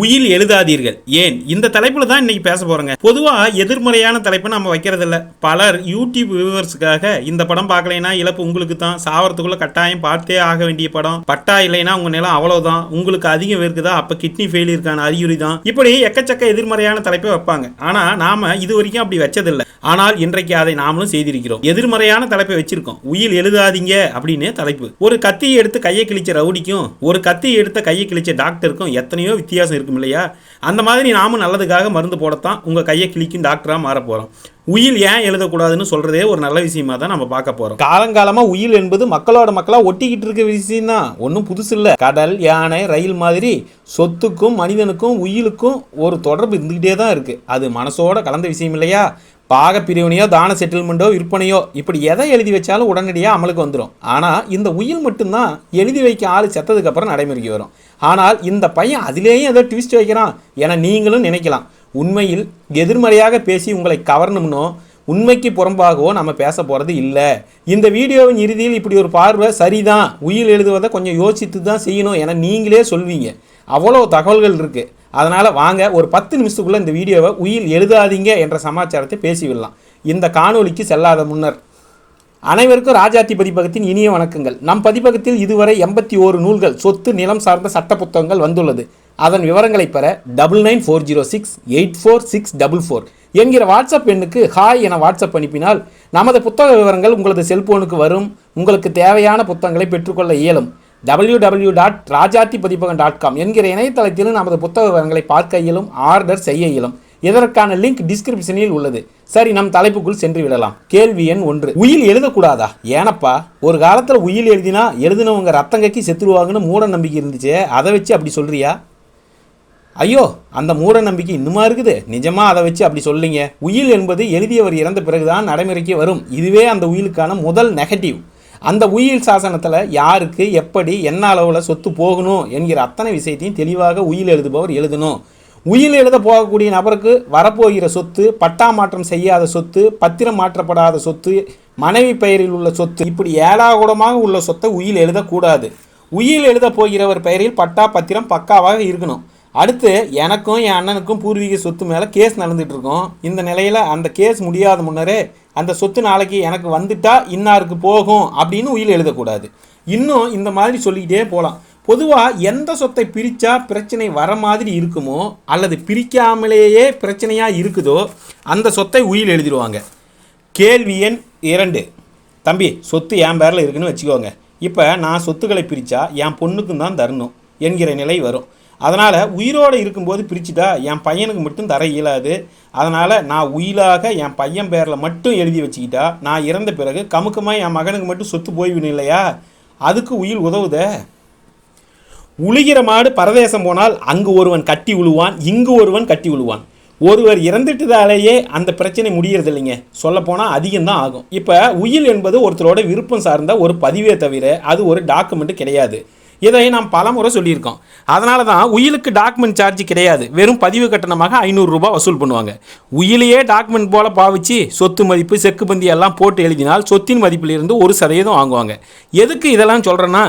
உயில் எழுதாதீர்கள். ஏன்? இந்த தலைப்புல தான் இன்னைக்கு பேச போறோங்க. பொதுவா எதிர்மறையான தலைப்பை நம்ம வைக்கிறது இல்ல பலர் யூடியூப் வியூவர்ஸுக்காக இந்த படம் பார்க்கலைன்னா இழப்பு உங்களுக்கு தான். சாவறதுக்குள்ள கட்டாயம் பார்த்தே ஆக வேண்டிய படம். பட்டா இல்லைன்னா உங்க நிலம் அவ்வளவுதான். உங்களுக்கு அதிகம் இருக்குதா? அப்ப கிட்னி ஃபெயிலியருக்கான அறிகுறி தான். இப்படி எக்கச்சக்க எதிர்மறையான தலைப்பை வைப்பாங்க. ஆனா நாம இது வரைக்கும் அப்படி வச்சதில்லை. ஆனால் இன்றைக்கு அதை நாமளும் செய்திருக்கிறோம். எதிர்மறையான தலைப்பை வச்சிருக்கோம். உயில் எழுதாதீங்க அப்படின்னு தலைப்பு. ஒரு கத்தியை எடுத்து கையை கிழிச்ச ரவுடிக்கும் ஒரு கத்தியை எடுத்த கையை கிழிச்ச டாக்டருக்கும் எத்தனையோ வித்தியாசம் இருக்கும் இல்லையா? அந்த மாதிரி நாமும் நல்லதுக்காக மருந்து போடத்தான் உங்க கையை கிளிக்கும் டாக்டரா மாற போறோம். உயில் ஏன் எழுதக்கூடாதுன்னு சொல்றதே ஒரு நல்ல விஷயமா தான் நம்ம பார்க்க போறோம். காலங்காலமா உயில் என்பது மக்களோட மக்களா ஒட்டிக்கிட்டு இருக்க விஷயம் தான். ஒன்றும் புதுசு இல்லை. கடல் யானை ரயில் மாதிரி சொத்துக்கும் மனிதனுக்கும் உயிலுக்கும் ஒரு தொடர்பு இருந்துக்கிட்டே தான் இருக்கு. அது மனசோட கலந்த விஷயம் இல்லையா? பாக பிரிவினையோ தான செட்டில்மெண்ட்டோ விற்பனையோ இப்படி எதை எழுதி வச்சாலும் உடனடியாக அமலுக்கு வந்துடும் ஆனால் இந்த உயில் மட்டும்தான் எழுதி வைக்க ஆள் செத்ததுக்கப்புறம் நடைமுறைக்கு வரும். ஆனால் இந்த பையன் அதிலேயும் ஏதோ ட்விஸ்ட் வைக்கிறான் என நீங்களும் நினைக்கலாம். உண்மையில் எதிர்மறையாக பேசி உங்களை கவரணும்னோ உண்மைக்கு புறம்பாகவோ நம்ம பேச போகிறது இல்லை. இந்த வீடியோவின் இறுதியில் இப்படி ஒரு பார்வை சரிதான். உயில் எழுதுவதை கொஞ்சம் யோசித்து தான் செய்யணும் என நீங்களே சொல்வீங்க. அவ்வளோ தகவல்கள் இருக்குது அதனால் வாங்க ஒரு பத்து நிமிஷத்துக்குள்ளே இந்த வீடியோவை உயில் எழுதாதீங்க என்ற சமாச்சாரத்தை பேசிவிடலாம். இந்த காணொளிக்கு செல்லாத முன்னர் அனைவருக்கும் ராஜாத்தி பதிப்பகத்தின் இனிய வணக்கங்கள். நம் பதிப்பகத்தில் இதுவரை எண்பத்தி ஓரு நூல்கள் சொத்து நிலம் சார்ந்த சட்ட புத்தகங்கள் வந்துள்ளது. அதன் விவரங்களை பெற double nine four zero six eight four six double four என்கிற வாட்ஸ்அப் எண்ணுக்கு ஹாய் என வாட்ஸ்அப் அனுப்பினால் நமது புத்தக விவரங்கள் உங்களது செல்போனுக்கு வரும். உங்களுக்கு தேவையான புத்தகங்களை பெற்றுக்கொள்ள இயலும். டபிள்யூ டபிள்யூ டாட் ராஜாத்தி பதிப்பகம் டாட் காம் என்கிற இணையதளத்திலும் நமது புத்தக விவரங்களை பார்க்க இயலும் ஆர்டர் செய்ய இயலும் இதற்கான லிங்க் டிஸ்கிரிப்ஷனில் உள்ளது. சரி நம் தலைப்புக்குள் சென்று விடலாம். கேள்வி எண் ஒன்று. உயில் எழுதக்கூடாதா? ஏனப்பா ஒரு காலத்தில் உயில் எழுதினா எழுதினவங்க ரத்தம் கக்கி செத்துருவாங்கன்னு மூட நம்பிக்கை இருந்துச்சு அதை வச்சு அப்படி சொல்றியா? ஐயோ அந்த மூட நம்பிக்கை இன்னுமா இருக்குது? நிஜமாக அதை வச்சு அப்படி சொல்லிங்க. உயில் என்பது எழுதியவர் இறந்த பிறகுதான் நடைமுறைக்கு வரும். இதுவே அந்த உயிலுக்கான முதல் நெகட்டிவ் அந்த உயில் சாசனத்தில் யாருக்கு எப்படி என்ன அளவில் சொத்து போகணும் என்கிற அத்தனை விஷயத்தையும் தெளிவாக உயில் எழுதுபவர் எழுதணும். உயில் எழுத போகக்கூடிய நபருக்கு வரப்போகிற சொத்து பட்டா மாற்றம் செய்யாத சொத்து பத்திரம் மாற்றப்படாத சொத்து மனைவி பெயரில் உள்ள சொத்து இப்படி ஏடாகூடமாக உள்ள சொத்தை உயில் எழுதக்கூடாது. உயில் எழுத போகிறவர் பெயரில் பட்டா பத்திரம் பக்காவாக இருக்கணும். அடுத்து எனக்கும் என் அண்ணனுக்கும் பூர்வீக சொத்து மேலே கேஸ் நடந்துட்டு இருக்கோம் இந்த நிலையில் அந்த கேஸ் முடியாத முன்னரே அந்த சொத்து நாளைக்கு எனக்கு வந்துட்டா இன்னாருக்கு போகும் அப்படின்னு உயில் எழுதக்கூடாது. இன்னும் இந்த மாதிரி சொல்லிக்கிட்டே போகலாம் பொதுவாக எந்த சொத்தை பிரித்தா பிரச்சனை வர மாதிரி இருக்குமோ அல்லது பிரிக்காமலேயே பிரச்சனையாக இருக்குதோ அந்த சொத்தை உயில் எழுதிடுவாங்க. கேள்வி எண் இரண்டு. தம்பி சொத்து என் பேரில் இருக்குன்னு வச்சுக்கோங்க. இப்போ நான் சொத்துக்களை பிரித்தா என் பொண்ணுக்கும் தான் தரணும் என்கிற நிலை வரும். அதனால் உயிரோடு இருக்கும்போது பிரிச்சுட்டா என் பையனுக்கு மட்டும் தர இயலாது. அதனால் நான் உயிலாக என் பையன் பேரில் மட்டும் எழுதி வச்சுக்கிட்டா நான் இறந்த பிறகு கமுக்கமாக என் மகனுக்கு மட்டும் சொத்து போய்விடும் இல்லையா? அதுக்கு உயில் உதவுதே. உழுகிற மாடு பரதேசம் போனால் அங்கு ஒருவன் கட்டி உழுவான் இங்கு ஒருவன் கட்டி உழுவான். ஒருவர் இறந்துட்டதாலேயே அந்த பிரச்சனை முடியறது இல்லைங்க சொல்லப்போனால் அதிகம்தான் ஆகும். இப்போ உயில் என்பது ஒருத்தரோட விருப்பம் சார்ந்த ஒரு பதிவே தவிர அது ஒரு டாக்குமெண்ட் கிடையாது. இதை நாம் பலமுறை சொல்லியிருக்கோம். அதனால தான் உயிலுக்கு டாக்குமெண்ட் சார்ஜ் கிடையாது. வெறும் பதிவு கட்டணமாக ஐநூறுரூபா வசூல் பண்ணுவாங்க. உயிலையே டாக்குமெண்ட் போல பாவிச்சு சொத்து மதிப்பு செக்கு பந்தி எல்லாம் போட்டு எழுதினால் சொத்தின் மதிப்பிலிருந்து ஒரு சதவீதம் வாங்குவாங்க. எதுக்கு இதெல்லாம் சொல்கிறேன்னா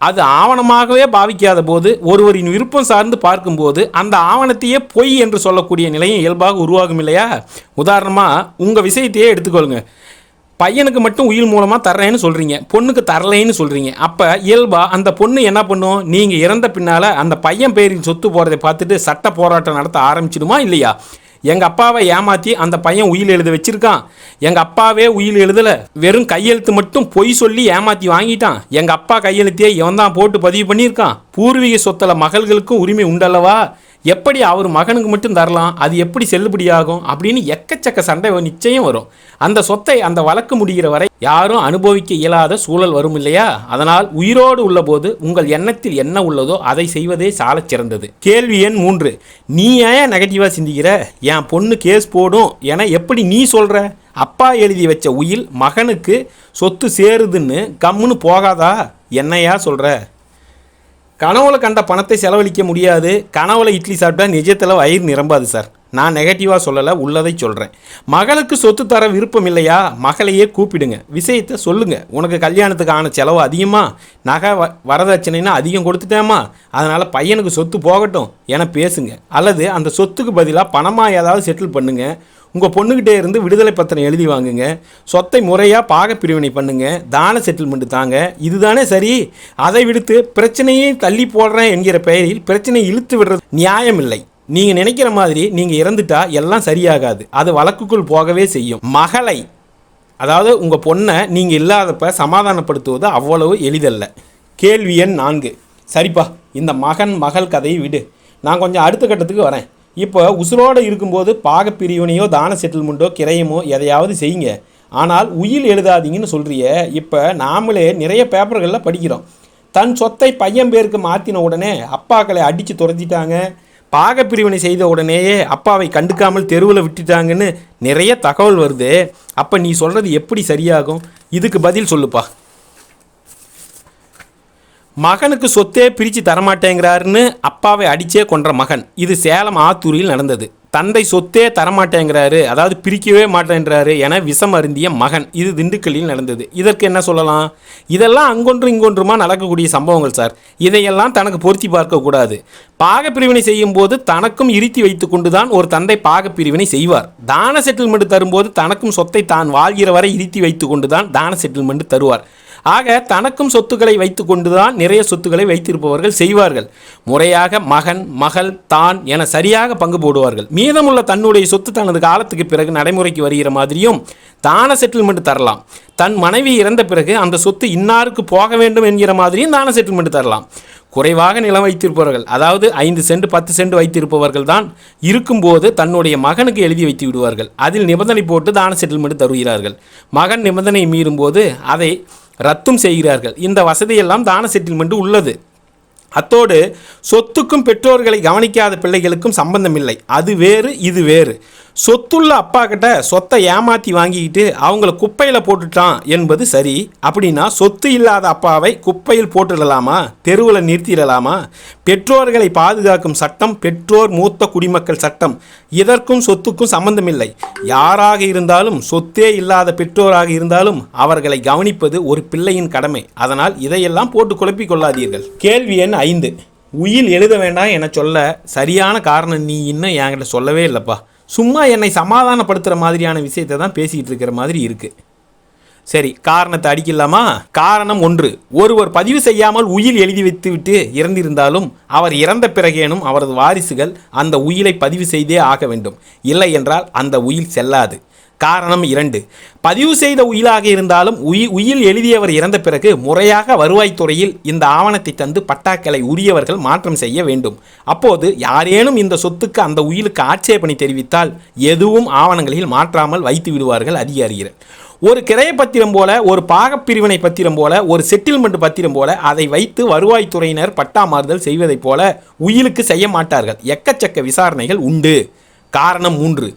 அது ஆவணமாகவே பாவிக்காத போது ஒருவரின் விருப்பம் சார்ந்து பார்க்கும்போது அந்த ஆவணத்தையே பொய் என்று சொல்லக்கூடிய நிலையும் இயல்பாக உருவாகும் இல்லையா? உதாரணமாக உங்கள் விஷயத்தையே எடுத்துக்கொள்ளுங்க. பையனுக்கு மட்டும் உயில் மூலமாக தர்றேன்னு சொல்கிறீங்க பொண்ணுக்கு தரலைன்னு சொல்கிறீங்க அப்போ இயல்பாக அந்த பொண்ணு என்ன பண்ணும்? நீங்கள் இறந்த பின்னால் அந்த பையன் பேரின் சொத்து போகிறதை பார்த்துட்டு சட்ட போராட்டம் நடத்த ஆரம்பிச்சிடுமா இல்லையா? எங்கள் அப்பாவை ஏமாற்றி அந்த பையன் உயில் எழுத வச்சுருக்கான். எங்கள் அப்பாவே உயில் எழுதலை. வெறும் கையெழுத்து மட்டும் பொய் சொல்லி ஏமாற்றி வாங்கிட்டான். எங்கள் அப்பா கையெழுத்தையே இவன் தான் போட்டு பதிவு பண்ணியிருக்கான். பூர்வீக சொத்துல மகள்களுக்கும் உரிமை உண்டல்லவா? எப்படி அவர் மகனுக்கு மட்டும் தரலாம்? அது எப்படி செல்லுபடியாகும்? அப்படின்னு எக்கச்சக்க சண்டை நிச்சயம் வரும். அந்த சொத்தை அந்த வழக்கு முடிகிற வரை யாரும் அனுபவிக்க இயலாத சூழல் வரும் இல்லையா? அதனால் உயிரோடு உள்ளபோது உங்கள் எண்ணத்தில் என்ன உள்ளதோ அதை செய்வதே சாலச் சிறந்தது. கேள்வி எண் மூன்று. நீ ஏன் நெகட்டிவாக சிந்திக்கிற? என் பொண்ணு கேஸ் போடும் என எப்படி நீ சொல்கிற அப்பா எழுதி வச்ச உயில் மகனுக்கு சொத்து சேருதுன்னு கம்முன்னு போகாதா? என்னையா சொல்கிற கனவுல கண்ட பணத்தை செலவழிக்க முடியாது. கனவுல இட்லி சாப்பிட்டா நிஜத்தில் வயிறு நிரம்பாது சார் நான் நெகட்டிவாக சொல்லலை உள்ளதை சொல்கிறேன் மகளுக்கு சொத்து தர விருப்பம் இல்லையா? மகளையே கூப்பிடுங்க. விஷயத்தை சொல்லுங்க. உனக்கு கல்யாணத்துக்கு ஆன செலவு அதிகமா? நகை வ வரதட்சணைன்னா அதிகம் கொடுத்துட்டேமா அதனால் பையனுக்கு சொத்து போகட்டும். என பேசுங்க. அல்லது அந்த சொத்துக்கு பதிலாக பணமாக ஏதாவது செட்டில் பண்ணுங்கள் உங்கள் பொண்ணுக்கிட்டே இருந்து விடுதலை பத்திரம் எழுதி வாங்குங்க. சொத்தை முறையாக பாக பிரிவினை பண்ணுங்க. தான செட்டில்மெண்ட் தாங்க. இதுதானே சரி? அதை விடுத்து பிரச்சனையை தள்ளி போடுறேன் என்கிற பெயரில் பிரச்சனையை இழுத்து விடுறது நியாயம் இல்லை நீங்கள் நினைக்கிற மாதிரி நீங்கள் இறந்துட்டா எல்லாம் சரியாகாது. அது வழக்குக்குள் போகவே செய்யும். மகளை அதாவது உங்கள் பொண்ணை நீங்கள் இல்லாதப்ப சமாதானப்படுத்துவது அவ்வளவு எளிதல்ல. கேள்வி எண் நான்கு. சரிப்பா இந்த மகன் மகள் கதையை விடு. நான் கொஞ்சம் அடுத்த கட்டத்துக்கு வரேன். இப்போ உசுரோடு இருக்கும்போது பாகப்பிரிவினையோ தான செட்டில்மெண்ட்டோ கிரையமோ எதையாவது செய்யுங்க. ஆனால் உயில் எழுதாதீங்கன்னு சொல்கிறிய இப்போ நாமளே நிறைய பேப்பர்களில் படிக்கிறோம். தன் சொத்தை பையன் பேருக்கு மாற்றின உடனே அப்பாக்களை அடித்து துரத்திட்டாங்க. பாகப்பிரிவினை செய்த உடனேயே அப்பாவை கண்டுக்காமல் தெருவில் விட்டுட்டாங்கன்னு நிறைய தகவல் வருது. அப்போ நீ சொல்கிறது எப்படி சரியாகும்? இதுக்கு பதில் சொல்லுப்பா. மகனுக்கு சொத்தே பிரித்து தரமாட்டேங்கிறாருன்னு அப்பாவை அடிச்சே கொன்ற மகன். இது சேலம் ஆத்தூரில் நடந்தது. தந்தை சொத்தே தரமாட்டேங்கிறாரு அதாவது பிரிக்கவே மாட்டேன்றாரு என விஷம் அருந்திய மகன். இது திண்டுக்கல்லில் நடந்தது. இதற்கு என்ன சொல்லலாம்? இதெல்லாம் அங்கொன்று இங்கொன்றுமா நடக்கக்கூடிய சம்பவங்கள் சார். இதையெல்லாம் தனக்கு பொருத்தி பார்க்கக்கூடாது பாகப்பிரிவினை செய்யும் போது தனக்கும் இருத்தி வைத்து கொண்டுதான் ஒரு தந்தை பாகப்பிரிவினை செய்வார். தான செட்டில்மெண்ட் தரும்போது தனக்கும் சொத்தை தான் வாழ்கிற வரை இருத்தி வைத்து கொண்டுதான் தான செட்டில்மெண்ட் தருவார். ஆக தனக்கும் சொத்துக்களை வைத்து கொண்டுதான் நிறைய சொத்துக்களை வைத்திருப்பவர்கள் செய்வார்கள். முறையாக மகன் மகள் தான் என சரியாக பங்கு போடுவார்கள். மீதமுள்ள தன்னுடைய சொத்து தனது காலத்துக்கு பிறகு நடைமுறைக்கு வருகிற மாதிரியும் தான செட்டில்மெண்ட் தரலாம். தன் மனைவி இறந்த பிறகு அந்த சொத்து இன்னாருக்கு போக வேண்டும் என்கிற மாதிரியும் தான செட்டில்மெண்ட் தரலாம். குறைவாக நிலம் வைத்திருப்பவர்கள் அதாவது ஐந்து சென்ட் பத்து சென்ட் வைத்திருப்பவர்கள் தான் இருக்கும்போது தன்னுடைய மகனுக்கு எழுதி வைத்து விடுவார்கள். அதில் நிபந்தனை போட்டு தான செட்டில்மெண்ட் தருகிறார்கள். மகன் நிபந்தனை மீறும்போது அதை ரத்தும் செய்கிறார்கள். இந்த வசதியெல்லாம் தான செட்டில்மெண்ட் உள்ளது. அத்தோடு சொத்துக்கும் பெற்றோர்களை கவனிக்காத பிள்ளைகளுக்கும் சம்பந்தம் இல்லை அது வேறு இது வேறு. சொத்துள்ள அப்பா கிட்ட சொத்தை ஏமாற்றி வாங்கிக்கிட்டு அவங்கள குப்பையில் போட்டுட்டான் என்பது சரி. அப்படின்னா சொத்து இல்லாத அப்பாவை குப்பையில் போட்டுடலாமா? தெருவில் நிறுத்திடலாமா? பெற்றோர்களை பாதுகாக்கும் சட்டம் பெற்றோர் மூத்த குடிமக்கள் சட்டம். இதற்கும் சொத்துக்கும் சம்பந்தமில்லை. யாராக இருந்தாலும் சொத்தே இல்லாத பெற்றோராக இருந்தாலும் அவர்களை கவனிப்பது ஒரு பிள்ளையின் கடமை. அதனால் இதையெல்லாம் போட்டு குழப்பிக் கொள்ளாதீர்கள். கேள்வி எண் ஐந்து. உயில் எழுத வேண்டாம் என சொல்ல சரியான காரணம் நீ இன்னும் என்கிட்ட சொல்லவே இல்லைப்பா. சும்மா என்னை சமாதானப்படுத்துகிற மாதிரியான விஷயத்தை தான் பேசிக்கிட்டு இருக்கிற மாதிரி இருக்குது சரி காரணத்தை அடிக்கலாமா? காரணம் ஒன்று. ஒருவர் பதிவு செய்யாமல் உயில் எழுதி வைத்துவிட்டு இறந்திருந்தாலும் அவர் இறந்த பிறகேனும் அவரது வாரிசுகள் அந்த உயிலை பதிவு செய்தே ஆக வேண்டும். இல்லை என்றால் அந்த உயில் செல்லாது. காரணம் இரண்டு. பதிவு செய்த உயிலாக இருந்தாலும் உயி உயில் எழுதியவர் இறந்த பிறகு முறையாக வருவாய்த்துறையில் இந்த ஆவணத்தை தந்து பட்டாக்களை உரியவர்கள் மாற்றம் செய்ய வேண்டும். அப்போது யாரேனும் இந்த சொத்துக்கு அந்த உயிலுக்கு ஆட்சேபனை தெரிவித்தால் எதுவும் ஆவணங்களில் மாற்றாமல் வைத்து விடுவார்கள் அதிகாரிகள். ஒரு கிரைய பத்திரம் போல ஒரு பாகப்பிரிவினை பத்திரம் போல ஒரு செட்டில்மெண்ட் பத்திரம் போல அதை வைத்து வருவாய்த்துறையினர் பட்டா மாறுதல் செய்வதைப் போல உயிலுக்கு செய்ய மாட்டார்கள். எக்கச்சக்க விசாரணைகள் உண்டு. காரணம் மூன்று.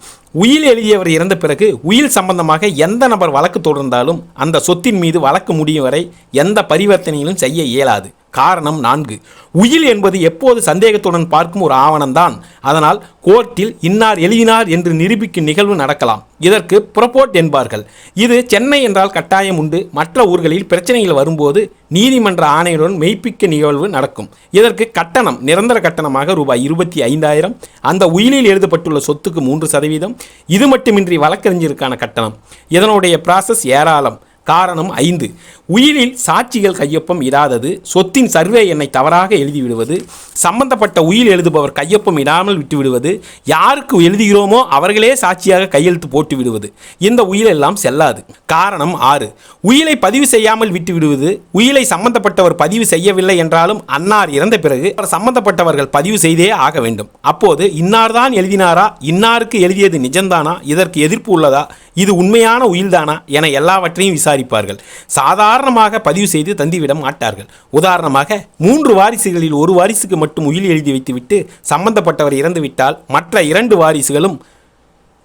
உயில் எழுதியவர் இறந்த பிறகு உயில் சம்பந்தமாக எந்த நபர் வழக்கு தொடர்ந்தாலும் அந்த சொத்தின் மீது வழக்கு முடியும் வரை எந்த பரிவர்த்தனையிலும் செய்ய இயலாது. காரணம் நான்கு. உயில் என்பது எப்போது சந்தேகத்துடன் பார்க்கும் ஒரு ஆவணம்தான். அதனால் கோர்ட்டில் இன்னார் எழுதினார் என்று நிரூபிக்கும் நிகழ்வு நடக்கலாம். இதற்கு புறப்போட் என்பார்கள். இது சென்னை என்றால் கட்டாயம் உண்டு. மற்ற ஊர்களில் பிரச்சனைகள் வரும்போது நீதிமன்ற ஆணையுடன் மெய்ப்பிக்க நிகழ்வு நடக்கும். இதற்கு கட்டணம் நிரந்தர கட்டணமாக ரூபாய் இருபத்தி ஐந்தாயிரம். அந்த உயிலில் எழுதப்பட்டுள்ள சொத்துக்கு மூன்று சதவீதம். இது மட்டுமின்றி வழக்கறிஞருக்கான கட்டணம். இதனுடைய ப்ராசஸ் ஏராளம். காரணம் ஐந்து. உயிலில் சாட்சிகள் கையொப்பம் இடாதது சொத்தின் சர்வே எண்ணை தவறாக எழுதிவிடுவது சம்பந்தப்பட்ட உயிர் எழுதுபவர் கையொப்பம் இடாமல் விட்டுவிடுவது யாருக்கு எழுதுகிறோமோ அவர்களே சாட்சியாக கையெழுத்து போட்டு விடுவது இந்த உயிரெல்லாம் செல்லாது. காரணம் ஆறு. உயிலை பதிவு செய்யாமல் விட்டு விடுவது உயிலை சம்பந்தப்பட்டவர் பதிவு செய்யவில்லை என்றாலும் அன்னார் இறந்த பிறகு அவர் சம்பந்தப்பட்டவர்கள் பதிவு செய்தே ஆக வேண்டும். அப்போது இன்னார்தான் எழுதினாரா இன்னாருக்கு எழுதியது நிஜம்தானா இதற்கு எதிர்ப்பு உள்ளதா இது உண்மையான உயில்தானா என எல்லாவற்றையும் விசாரிப்பார்கள் சாதாரணமாக பதிவு செய்து தந்திவிட மாட்டார்கள். உதாரணமாக மூன்று வாரிசுகளில் ஒரு வாரிசுக்கு மட்டும் உயில் எழுதி வைத்துவிட்டு சம்பந்தப்பட்டவர் இறந்துவிட்டால் மற்ற இரண்டு வாரிசுகளும்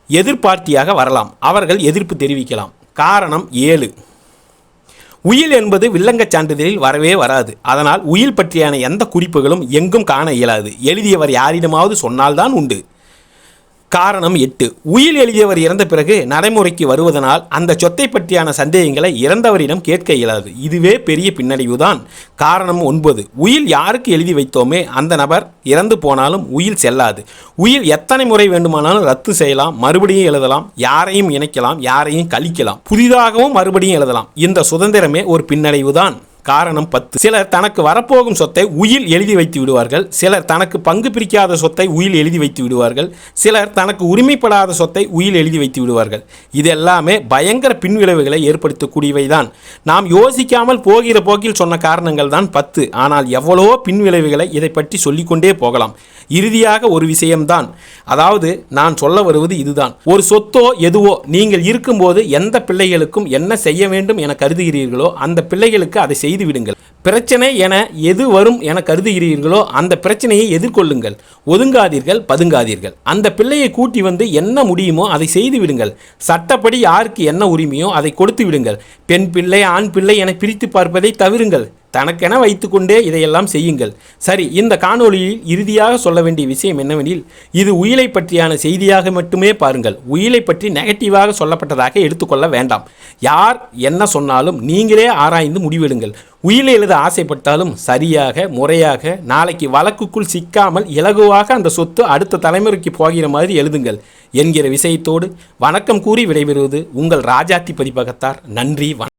எதிர்பார்த்தியாக வரலாம். அவர்கள் எதிர்ப்பு தெரிவிக்கலாம். காரணம் ஏழு. உயில் என்பது வில்லங்கச் சான்றிதழில் வரவே வராது. அதனால் உயில் பற்றியான எந்த குறிப்புகளும் எங்கும் காண இயலாது. எழுதியவர் யாரிடமாவது சொன்னால்தான் உண்டு. காரணம் எட்டு. உயில் எழுதியவர் இறந்த பிறகு நடைமுறைக்கு வருவதனால் அந்த சொத்தை பற்றியான சந்தேகங்களை இறந்தவரிடம் கேட்க இயலாது. இதுவே பெரிய பின்னடைவுதான். காரணம் ஒன்பது. உயில் யாருக்கு எழுதி வைத்தோமே அந்த நபர் இறந்து போனாலும் உயில் செல்லாது. உயில் எத்தனை முறை வேண்டுமானாலும் ரத்து செய்யலாம் மறுபடியும் எழுதலாம் யாரையும் இணைக்கலாம் யாரையும் கழிக்கலாம். புதிதாகவும் மறுபடியும் எழுதலாம். இந்த சுதந்திரமே ஒரு பின்னடைவுதான். காரணம் பத்து. சிலர் தனக்கு வரப்போகும் சொத்தை உயில் எழுதி வைத்து விடுவார்கள். சிலர் தனக்கு பங்கு பிரிக்காத சொத்தை உயில் எழுதி வைத்து விடுவார்கள். சிலர் தனக்கு உரிமைப்படாத சொத்தை உயில் எழுதி வைத்து விடுவார்கள். இது எல்லாமே பயங்கர பின்விளைவுகளை ஏற்படுத்தக்கூடியவை தான் நாம் யோசிக்காமல் போகிற போக்கில் சொன்ன காரணங்கள் தான் பத்து. ஆனால் எவ்வளோ பின்விளைவுகளை இதை பற்றி சொல்லிக்கொண்டே போகலாம். இறுதியாக ஒரு விஷயம்தான். அதாவது நான் சொல்ல வருவது இதுதான். ஒரு சொத்தோ எதுவோ நீங்கள் இருக்கும்போது எந்த பிள்ளைகளுக்கும் என்ன செய்ய வேண்டும் என கருதுகிறீர்களோ அந்த பிள்ளைகளுக்கு அதை செய்து விடுங்கள் பிரச்சனை என எது வரும் என கருதுகிறீர்களோ அந்த பிரச்சனையை எதிர்கொள்ளுங்கள். ஒதுங்காதீர்கள் பதுங்காதீர்கள். அந்த பிள்ளையை கூட்டி வந்து என்ன முடியுமோ அதை செய்து விடுங்கள் சட்டப்படி யாருக்கு என்ன உரிமையோ அதை கொடுத்து விடுங்கள் பெண் பிள்ளை ஆண் பிள்ளை என பிரித்து பார்ப்பதை தவிருங்கள். தனக்கென வைத்துக்கொண்டே இதையெல்லாம் செய்யுங்கள். சரி இந்த காணொளியில் இறுதியாக சொல்ல வேண்டிய விஷயம் என்னவெனில் இது உயிலை பற்றியான செய்தியாக மட்டுமே பாருங்கள். உயிலை பற்றி நெகட்டிவாக சொல்லப்பட்டதாக எடுத்துக்கொள்ள வேண்டாம். யார் என்ன சொன்னாலும் நீங்களே ஆராய்ந்து முடிவெடுங்கள். உயிலை எழுத ஆசைப்பட்டாலும் சரியாக முறையாக நாளைக்கு வழக்குக்குள் சிக்காமல் இலகுவாக அந்த சொத்து அடுத்த தலைமுறைக்கு போகிற மாதிரி எழுதுங்கள் என்கிற விஷயத்தோடு வணக்கம் கூறி விடைபெறுவது உங்கள் ராஜாத்தி பதிப்பகத்தார் நன்றி வணக்கம்.